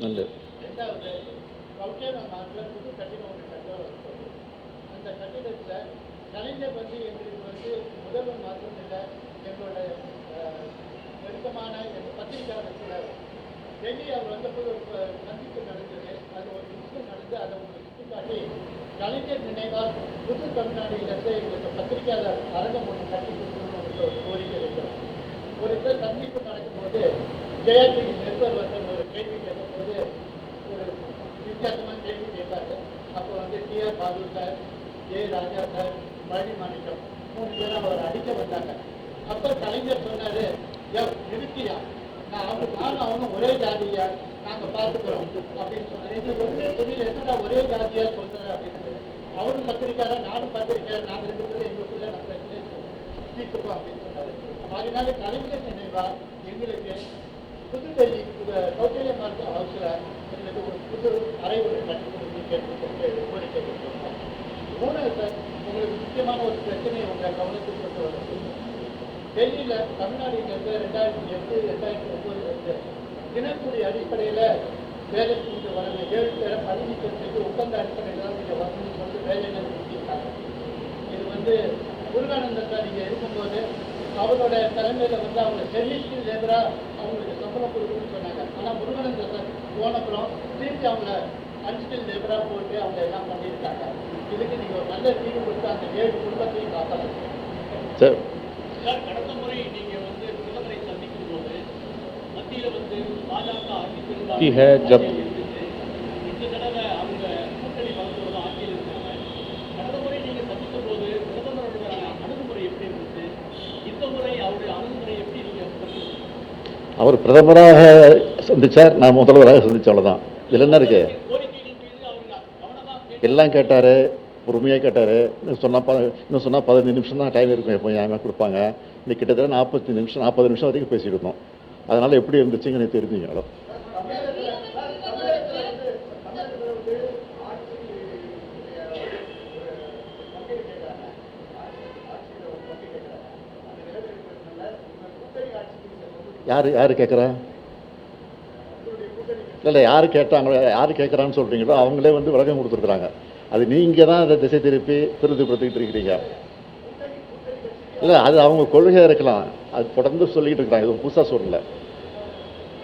நல்லது. ரெண்டாவது கவுச்சேன மாநில புது கட்டிடம் ஒன்று கட்ட அந்த கட்டிடத்தில் கலைஞர் வந்து எங்களுக்கு வந்து முதல்வர் மாற்றம் இல்லை எங்களோட நெருக்கமான எங்கள் பத்திரிகையாளர் சிலர் டெல்லி அவர் வந்தபோது ஒரு சந்திப்பு நடந்தது அது ஒரு விஷயம் நடந்து அதை உங்களுக்கு சுட்டிக்காட்டி கலைஞர் நினைவால் புது தமிழ்நாட்டிலிருந்து எங்களுக்கு பத்திரிகையாளர் அரங்கம் ஒன்று கட்டி கொடுக்கணும்னு ஒரு கோரிக்கை இருக்கிறோம் ஒரு இடத்துல சந்திப்பு நடக்கும்போது ஜெயாஜி நிருபர் வந்து ஒரு கேள்வி கேட்கும்போது ஒரு வித்தியாசமான கேள்வி கேட்டாரு அப்போ வந்து டி ஆர் பாலு சார் ஜெய ராஜா சார் பழனி மாணிக்கம் மூணு பேரும் அவர் அடிக்க வந்தாங்க. அப்போ கலைஞர் சொன்னாரு யோ நிறுத்தியா? நான் அவங்க நானும் அவனும் ஒரே ஜாதியா? நாங்க பார்த்துக்கிறோம். அப்படின்னு சொன்னாரு. எங்களுக்கு ஒரே புரியல என்னடா ஒரே ஜாதியா சொல்றாரு அவரும் பத்திரிக்கையாளர் நானும் பத்திரிக்கையாளர் நான் ரெண்டு பேரும் எங்களுக்குள்ள நம்ம பிரச்சனை தீர்த்துக்கோ அப்படின்னு சொன்னாரு. அதனால கலைஞர் நினைவா எங்களுக்கு புதுடெல்லி கௌசல்ய மருத்துவ ஹவுஸ்ல எங்களுக்கு ஒரு புது அறை ஒன்று கட்டி கொடுத்து கேட்டு கோரிக்கை கொடுத்துருக்கோம் மூணாவது சார் உங்களுக்கு முக்கியமான ஒரு பிரச்சனை உங்க கவனத்துக்கு கொண்டு வரும் டெல்லியில தமிழ்நாட்டிலிருந்து ரெண்டாயிரத்தி எட்டு ரெண்டாயிரத்தி ஒன்பதுல இருந்து தினக்கூலி அடிப்படையில வேலை செஞ்சு வரல ஏழு பேரை பணி செய்து ஒப்பந்த அடிப்படையில் தான் நீங்க வரணும்னு சொல்லிட்டு வேலையில நிறுத்திட்டாங்க இது வந்து முருகானந்தன் சார் இங்க இருக்கும்போது அவரோட தலைமையில வந்து அவங்க செர்வீஸ்க்கு லேபரா அவங்களுக்கு சம்பளம் கொடுக்கணும்னு சொன்னாங்க. ஆனா முருகானந்தன் சார் போனப்புறம் திருப்பி அவங்கள அன்ஸ்கில் லேபரா போட்டு அவங்க எல்லாம் பண்ணியிருக்காங்க. இதுக்கு நீங்க ஒரு நல்ல தீர்வு கொடுத்து அந்த ஏழு குடும்பத்தையும் காப்பாற்றணும் சார். சார் கடந்த முறை நீங்க வந்து है जब இருந்துச்சு இந்த தடவை அவங்க கூட்டணி பலத்தோட ஆட்சியில் இருக்காங்க கடந்த முறை நீங்க சந்தித்த போது பிரதமரோட அணுகுமுறை எப்படி இருந்துச்சு இந்த முறை அவருடைய அணுகுமுறை எப்படி நீங்க கருத்து- அவர் பிரதமராக சந்திச்சார் நான் முதல்வராக சந்திச்ச அவ்வளோதான் இதில் என்ன இருக்கு கோரிக்கைகள் மீது அவங்க கவனமா கேட்டு எல்லாம் கேட்டார் பொறுமையாக கேட்டார் இன்னும் சொன்னால் ப இன்னும் சொன்னால் பதினஞ்சு நிமிஷம் தான் டைம் இருக்கும் எப்போ நியாயமாக கொடுப்பாங்க இன்னைக்கு கிட்டத்தட்ட நாற்பத்தி நிமிஷம் நாற்பது நிமிஷம் வரைக்கும் பேசிட்டு இருந்தோம் அதனால் எப்படி இருந்துச்சுங்க எனக்கு தெரிஞ்சுங்க யார் யார் கேட்குறா இல்லை யார் கேட்டாங்களோ யார் கேட்குறான்னு சொல்கிறீங்களோ அவங்களே வந்து விளக்கம் கொடுத்துருக்குறாங்க. அது நீங்கள் தான் அதை திசை திருப்பி திருப்திப்படுத்திக்கிட்டு இருக்கிறீங்க. இல்லை அது அவங்க கொள்கையாக இருக்கலாம். அது தொடர்ந்து சொல்லிக்கிட்டு இருக்கிறாங்க. இது புதுசாக சொல்லலை.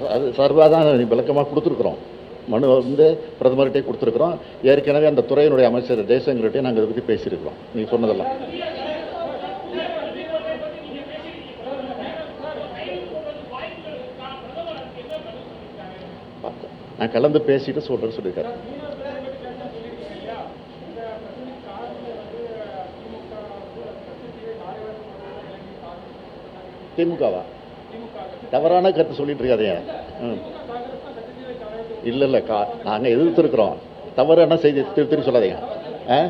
அது- சார்பாக தான் விளக்கமாக கொடுத்துருக்குறோம். மனு வந்து பிரதமர்கிட்டே கொடுத்துருக்குறோம். ஏற்கனவே அந்த துறையினுடைய அமைச்சர் ஜெய்சங்கர்கிட்டே நாங்கள் இதை பற்றி பேசியிருக்கிறோம். நீங்கள் சொன்னதெல்லாம். நான் கலந்து பேசிட்டு சொல்கிறேன்னு சொல்லியிருக்காரு. திமுகவா? தவறான கருத்து சொல்லிட்டு இருக்காதீங்க ம். இல்லை இல்லை கா நாங்கள் எதிர்த்துருக்குறோம். தவறான செய்தி திரு சொல்லாதீங்க. ஆ?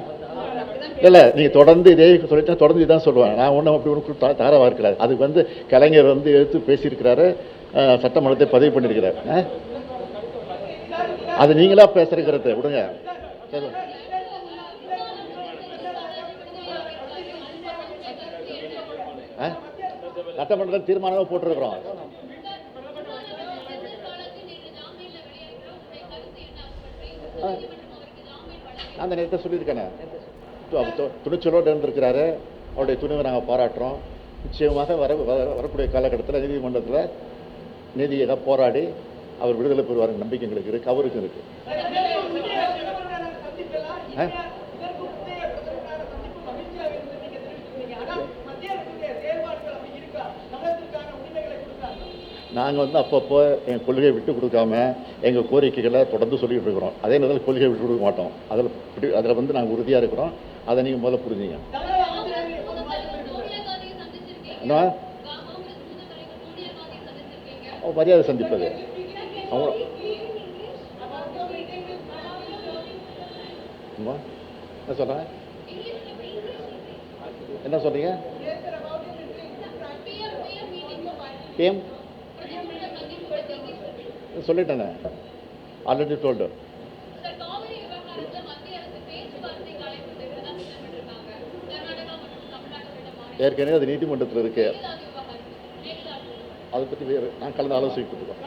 இல்லை நீங்கள் தொடர்ந்து இதே சொல்லிட்டா தொடர்ந்து இதான் சொல்லுவேன் நான் ஒன்றும் அப்படி ஒன்றும் தகராக இருக்கல. அதுக்கு வந்து கலைஞர் வந்து எடுத்து பேசியிருக்கிறாரு. சட்டமன்றத்தை பதிவு பண்ணியிருக்கிறார். ஆ? அது நீங்களா பேசுகிறக்கிறது விடுங்க. சரி ஆ? சட்டமன்றத்தில் தீர்மானமாக போட்டிருக்கிறோம். நான் அந்த நேரத்தை சொல்லியிருக்கேனே. துணிச்சலோடு இருந்திருக்கிறாரு அவருடைய துணிவை நாங்கள் பாராட்டுறோம். நிச்சயமாக வர வர- வரக்கூடிய காலகட்டத்தில் நீதிமன்றத்தில் நீதியாக போராடி அவர் விடுதலை பெறுவார் நம்பிக்கை எங்களுக்கு இருக்குது அவருக்கும் இருக்குது நாங்கள் வந்து அப்பப்போ எங்கள் கொள்கையை விட்டு கொடுக்காம எங்கள் கோரிக்கைகளை தொடர்ந்து சொல்லிட்டு இருக்கிறோம். அதே நேரத்தில் கொள்கையை விட்டு கொடுக்க மாட்டோம். அதில் அதில் வந்து நாங்கள் உறுதியாக இருக்கிறோம். அதை நீங்கள் முதல்ல புரிஞ்சுங்க. என்ன மரியாதை சந்திப்பது. அவங்க என்ன சொல்கிறேன் என்ன சொல்கிறீங்க பிஎம் தமிழ்நாடு உள்ளிட்ட மாநில ஏற்கனவே அது நீதிமன்றத்தில் மேகதாது அதை பற்றி வேறு நான் கலந்து ஆலோசிக்கிட்டு இருக்கோம்